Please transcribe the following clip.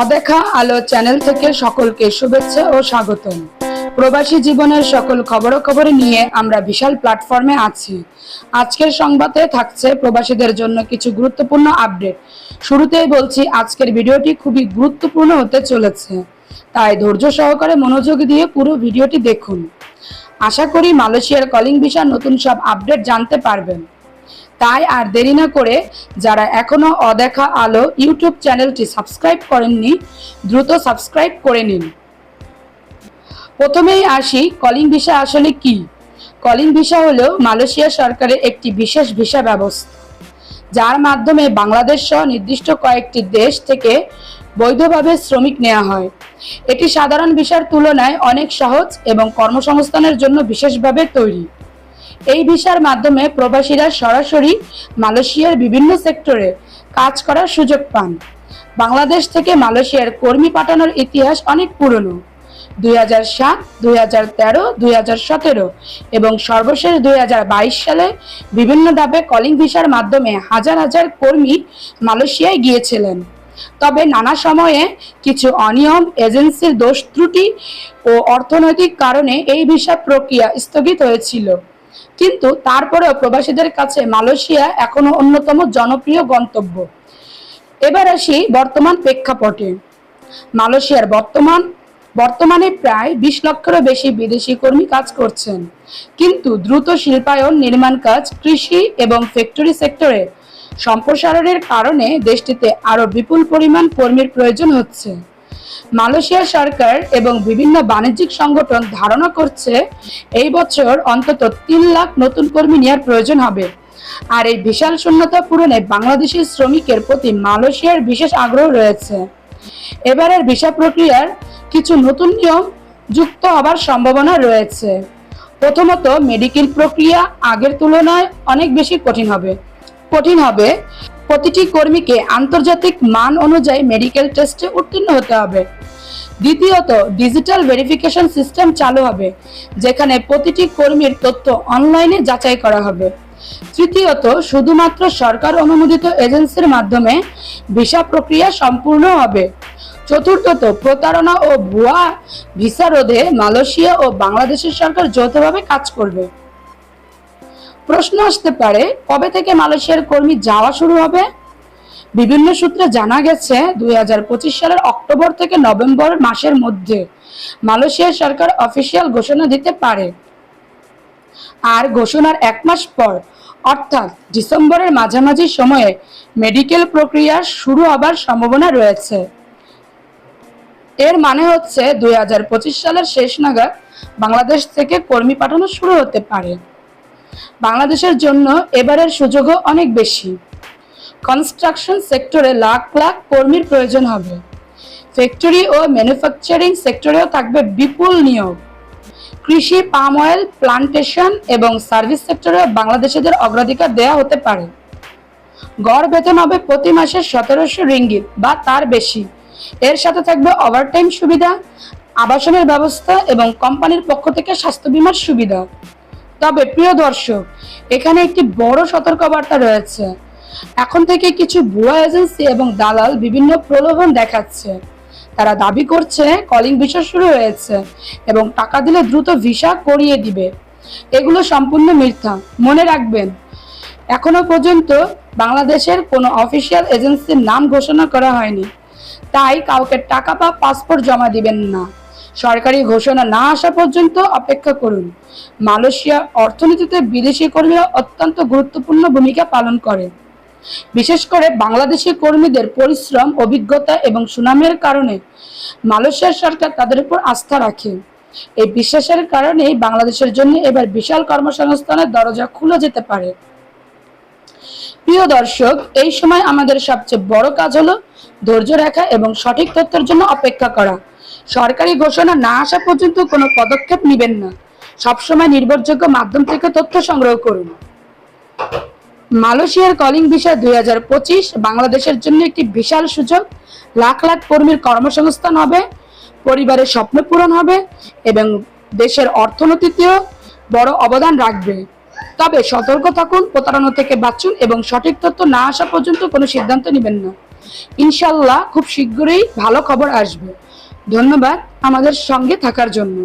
অদেখা আলো চ্যানেল থেকে সকলকে শুভেচ্ছা ও স্বাগতম। প্রবাসী জীবনের সকল খবরাখবর নিয়ে আমরা বিশাল প্ল্যাটফর্মে আছি। আজকের সংবাদে থাকছে প্রবাসীদের জন্য কিছু গুরুত্বপূর্ণ আপডেট। শুরুতেই বলছি, আজকের ভিডিওটি খুবই গুরুত্বপূর্ণ হতে চলেছে। তাই ধৈর্য সহকারে মনোযোগ দিয়ে পুরো ভিডিওটি দেখুন। আশা করি মালয়েশিয়ার কলিং ভিসার নতুন সব আপডেট জানতে পারবেন। তাই আর দেরি না করে যারা এখনও অদেখা আলো ইউটিউব চ্যানেলটি সাবস্ক্রাইব করেননি, দ্রুত সাবস্ক্রাইব করে নিন। প্রথমেই আসি কলিং ভিসা আসলে কি? কলিং ভিসা হলো মালয়েশিয়া সরকারের একটি বিশেষ ভিসা ব্যবস্থা, যার মাধ্যমে বাংলাদেশ সহ নির্দিষ্ট কয়েকটি দেশ থেকে বৈধভাবে শ্রমিক নেওয়া হয়। এটি সাধারণ ভিসার তুলনায় অনেক সহজ এবং কর্মসংস্থানের জন্য বিশেষভাবে তৈরি। এই ভিসার মাধ্যমে প্রবাসীরা সরাসরি মালয়েশিয়ার বিভিন্ন সেক্টরে কাজ করার সুযোগ পান। বাংলাদেশ থেকে মালয়েশিয়ার কর্মী পাঠানোর ইতিহাস অনেক পুরনো। দুই হাজার সাত, দুই হাজার তেরো, দুই হাজার সতেরো এবং সর্বশেষ দুই হাজার বাইশ সালে বিভিন্ন ধাপে কলিং ভিসার মাধ্যমে হাজার হাজার কর্মী মালয়েশিয়ায় গিয়েছিলেন। তবে নানা সময়ে কিছু অনিয়ম, এজেন্সির দোষ ত্রুটি ও অর্থনৈতিক কারণে এই ভিসা প্রক্রিয়া স্থগিত হয়েছিল। কিন্তু তারপরেও প্রবাসীদের কাছে মালয়েশিয়া এখনও অন্যতম জনপ্রিয় গন্তব্য। এবার আসি বর্তমান প্রেক্ষাপটে। মালয়েশিয়ার বর্তমান, বর্তমানে প্রায় বিশ লক্ষেরও বেশি বিদেশি কর্মী কাজ করছেন। কিন্তু দ্রুত শিল্পায়ন, নির্মাণ কাজ, কৃষি এবং ফ্যাক্টরি সেক্টরে সম্প্রসারণের কারণে দেশটিতে আরও বিপুল পরিমাণ কর্মীর প্রয়োজন হচ্ছে। মালয়েশিয়া সরকার এবং বিভিন্ন বাণিজ্যিক সংগঠন ধারণা করছে এই বছর অন্তত তিন লাখ নতুন কর্মী নেওয়ার প্রয়োজন হবে। আর এই বিশাল শূন্যতা পূরণে বাংলাদেশি শ্রমিকের প্রতি মালয়েশিয়ার বিশেষ আগ্রহ রয়েছে। এবারের ভিসা প্রক্রিয়ার কিছু নতুন নিয়ম যুক্ত হবার সম্ভাবনা রয়েছে। প্রথমত মেডিকেল প্রক্রিয়া আগের তুলনায় অনেক বেশি কঠিন হবে। কঠিন হবে প্রতিটি কর্মীকে আন্তর্জাতিক মান অনুযায়ী মেডিকেল টেস্টে উত্তীর্ণ হতে হবে। দ্বিতীয়ত ডিজিটাল ভেরিফিকেশন সিস্টেম চালু হবে, যেখানে প্রতিটি কর্মীর তথ্য অনলাইনে যাচাই করা হবে। তৃতীয়ত, শুধুমাত্র সরকার অনুমোদিত এজেন্সির মাধ্যমে ভিসা প্রক্রিয়া সম্পূর্ণ হবে। চতুর্থত, প্রতারণা ও ভুয়া ভিসা রোধে মালয়েশিয়া ও বাংলাদেশের সরকার যৌথভাবে কাজ করবে। প্রশ্ন আসতে পারে, কবে থেকে মালয়েশিয়ার কর্মী যাওয়া শুরু হবে? বিভিন্ন সূত্রে জানা গেছে, দুই হাজার পঁচিশ সালের অক্টোবর থেকে নভেম্বর মাসের মধ্যে মালয়েশিয়ার সরকার অফিসিয়াল ঘোষণা দিতে পারে। আর ঘোষণার এক মাস পর, অর্থাৎ ডিসেম্বরের মাঝামাঝি সময়ে মেডিকেল প্রক্রিয়া শুরু হবার সম্ভাবনা রয়েছে। এর মানে হচ্ছে, দুই হাজার পঁচিশ সালের শেষ নাগাদ বাংলাদেশ থেকে কর্মী পাঠানো শুরু হতে পারে। বাংলাদেশের জন্য এবারের সুযোগও অনেক বেশি। কনস্ট্রাকশন সেক্টরে লাখ লাখ কর্মীর প্রয়োজন হবে। ফ্যাক্টরি ও ম্যানুফ্যাকচারিং সেক্টরেও থাকবে বিপুল নিয়োগ। কৃষি পাম অয়েল প্লান্টেশন এবং সার্ভিস সেক্টরে বাংলাদেশিদের অগ্রাধিকার দেয়া হতে পারে। গড় বেতন হবে প্রতি মাসে সতেরোশো রিঙ্গিত বা তার বেশি। এর সাথে থাকবে ওভারটাইম সুবিধা, আবাসনের ব্যবস্থা এবং কোম্পানির পক্ষ থেকে স্বাস্থ্য বীমার সুবিধা। তবে প্রিয় দর্শক, এখানে একটি বড় সতর্কবার্তা রয়েছে। এখন থেকে কিছু ভুয়া এজেন্সি এবং দালাল বিভিন্ন প্রলোভন দেখাচ্ছে। তারা দাবি করছে, কলিং ভিসা শুরু হয়েছে এবং টাকা দিলে দ্রুত ভিসা করিয়ে দিবে। এগুলো সম্পূর্ণ মিথ্যা। মনে রাখবেন, এখনও পর্যন্ত বাংলাদেশের কোনো অফিসিয়াল এজেন্সির নাম ঘোষণা করা হয়নি। তাই কাউকে টাকা বা পাসপোর্ট জমা দিবেন না। সরকারি ঘোষণা না আসা পর্যন্ত অপেক্ষা করুন। মালয়েশিয়া অর্থনীতিতে বিদেশি কর্মীরা অত্যন্ত গুরুত্বপূর্ণ ভূমিকা পালন করে। বিশেষ করে বাংলাদেশি কর্মীদের পরিশ্রম, অভিজ্ঞতা এবং সুনামের কারণে মালয়েশিয়ার সরকার তাদের উপর আস্থা রাখে। এই বিশ্বাসের কারণেই বাংলাদেশের জন্য এবার বিশাল কর্মসংস্থানের দরজা খুলে যেতে পারে। প্রিয় দর্শক, এই সময় আমাদের সবচেয়ে বড় কাজ হলো ধৈর্য রাখা এবং সঠিক তথ্যের জন্য অপেক্ষা করা। সরকারি ঘোষণা না আসা পর্যন্ত কোনো পদক্ষেপ নেবেন না। সবসময় নির্ভরযোগ্য মাধ্যম থেকে তথ্য সংগ্রহ করুন। মালয়েশিয়ার কলিং ভিসা দুই বাংলাদেশের জন্য একটি বিশাল সুযোগ। লাখ লাখ কর্মীর কর্মসংস্থান হবে, পরিবারের স্বপ্ন পূরণ হবে এবং দেশের অর্থনীতিতেও বড় অবদান রাখবে। তবে সতর্ক থাকুন, প্রতারণা থেকে বাঁচুন এবং সঠিক তথ্য না আসা পর্যন্ত কোনো সিদ্ধান্ত নেবেন না। ইনশাল্লাহ খুব শীঘ্রই ভালো খবর আসবে। ধন্যবাদ আমাদের সঙ্গে থাকার জন্য।